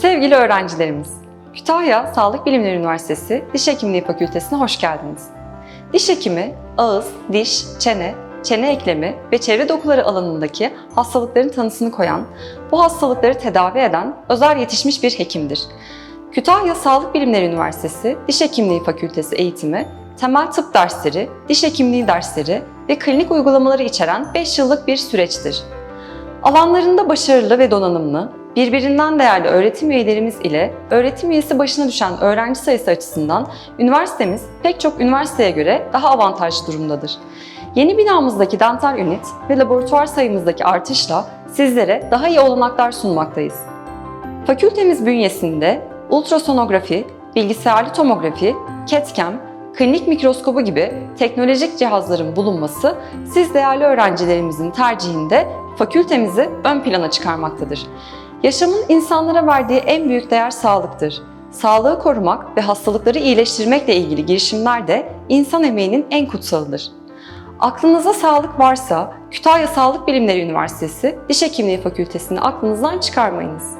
Sevgili öğrencilerimiz, Kütahya Sağlık Bilimleri Üniversitesi Diş Hekimliği Fakültesine hoş geldiniz. Diş hekimi, ağız, diş, çene, çene eklemi ve çevre dokuları alanındaki hastalıkların tanısını koyan, bu hastalıkları tedavi eden özel yetişmiş bir hekimdir. Kütahya Sağlık Bilimleri Üniversitesi Diş Hekimliği Fakültesi eğitimi, temel tıp dersleri, diş hekimliği dersleri ve klinik uygulamaları içeren 5 yıllık bir süreçtir. Alanlarında başarılı ve donanımlı, birbirinden değerli öğretim üyelerimiz ile öğretim üyesi başına düşen öğrenci sayısı açısından üniversitemiz pek çok üniversiteye göre daha avantajlı durumdadır. Yeni binamızdaki dental ünit ve laboratuvar sayımızdaki artışla sizlere daha iyi olanaklar sunmaktayız. Fakültemiz bünyesinde ultrasonografi, bilgisayarlı tomografi, CAT-CAM, klinik mikroskobu gibi teknolojik cihazların bulunması siz değerli öğrencilerimizin tercihinde fakültemizi ön plana çıkarmaktadır. Yaşamın insanlara verdiği en büyük değer sağlıktır. Sağlığı korumak ve hastalıkları iyileştirmekle ilgili girişimler de insan emeğinin en kutsalıdır. Aklınıza sağlık varsa Kütahya Sağlık Bilimleri Üniversitesi Diş Hekimliği Fakültesini aklınızdan çıkarmayınız.